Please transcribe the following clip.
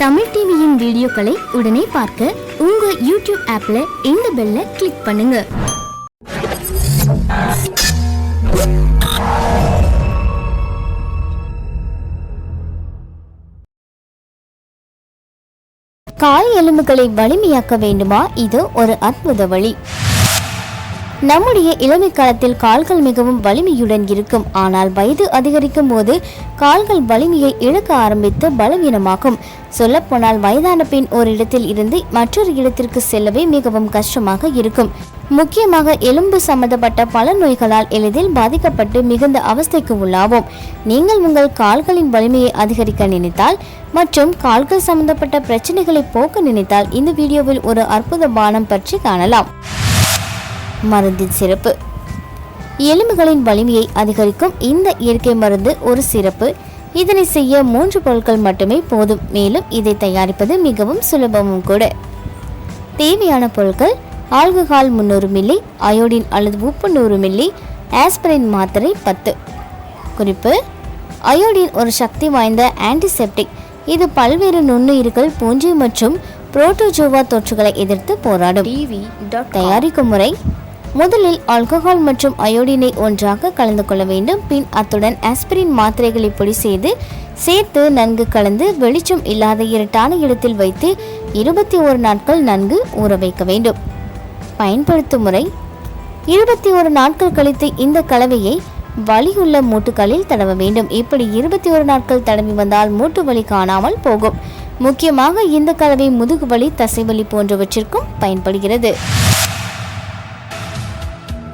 தமிழ் டிவியின் வீடியோக்களை உடனே பார்க்க உங்க யூடியூப் ஆப்ல இந்த பெல்ல கிளிக் பண்ணுங்க. கால் எலும்புகளை வலிமையாக்க வேண்டுமா? இது ஒரு அற்புத வழி. நம்முடைய இளமை காலத்தில் கால்கள் மிகவும் வலிமையுடன் இருக்கும். ஆனால் வயது அதிகரிக்கும் போது கால்கள் வலிமையை இழக்க ஆரம்பித்து பலவீனமாகும். சொல்லப்போனால் வயதான பின் ஒரு இடத்தில் இருந்து மற்றொரு இடத்திற்கு செல்லவே மிகவும் கஷ்டமாக இருக்கும். முக்கியமாக எலும்பு சம்பந்தப்பட்ட பல நோய்களால் எளிதில் பாதிக்கப்பட்டு மிகுந்த அவஸ்தைக்கு உள்ளாவோம். நீங்கள் உங்கள் கால்களின் வலிமையை அதிகரிக்க நினைத்தால் மற்றும் கால்கள் சம்பந்தப்பட்ட பிரச்சனைகளை போக்க நினைத்தால் இந்த வீடியோவில் ஒரு அற்புத பானம் பற்றி காணலாம். மருந்தின் சிறப்பு. எலும்புகளின் வலிமையை அதிகரிக்கும் இந்த இயற்கை மருந்து ஒரு சிறப்பு. இதனை செய்ய மூன்று பொருட்கள் மட்டுமே போதும். மேலும் இதை தயாரிப்பது மிகவும் சுலபமும் கூட. தேவையான பொருட்கள் ஆல்கஹால் முந்நூறு மில்லி அயோடின் அல்லது உப்பு நூறு மில்லி ஆஸ்பிரின் மாத்திரை பத்து. குறிப்பு அயோடின் ஒரு சக்தி வாய்ந்த ஆன்டிசெப்டிக் இது பல்வேறு நுண்ணுயிர்கள் பூஞ்சை மற்றும் புரோட்டோஜோவா தொற்றுகளை எதிர்த்து போராடும். தயாரிக்கும் முறை முதலில் ஆல்கஹால் மற்றும் அயோடினை ஒன்றாக கலந்து கொள்ள வேண்டும். பின் அத்துடன் ஆஸ்பிரின் மாத்திரைகளை பொடி செய்து சேர்த்து நன்கு கலந்து வெளிச்சம் இல்லாத இருட்டான இடத்தில் வைத்து இருபத்தி ஒரு நாட்கள் நன்கு ஊற வைக்க வேண்டும். பயன்படுத்தும் முறை இருபத்தி ஒரு நாட்கள் கழித்து இந்த கலவையை வலியுள்ள மூட்டுகளில் தடவ வேண்டும். இப்படி இருபத்தி ஒரு நாட்கள் தடவி வந்தால் மூட்டு வலி காணாமல் போகும். முக்கியமாக இந்த கலவை முதுகு வலி தசைவலி போன்றவற்றிற்கும் பயன்படுகிறது.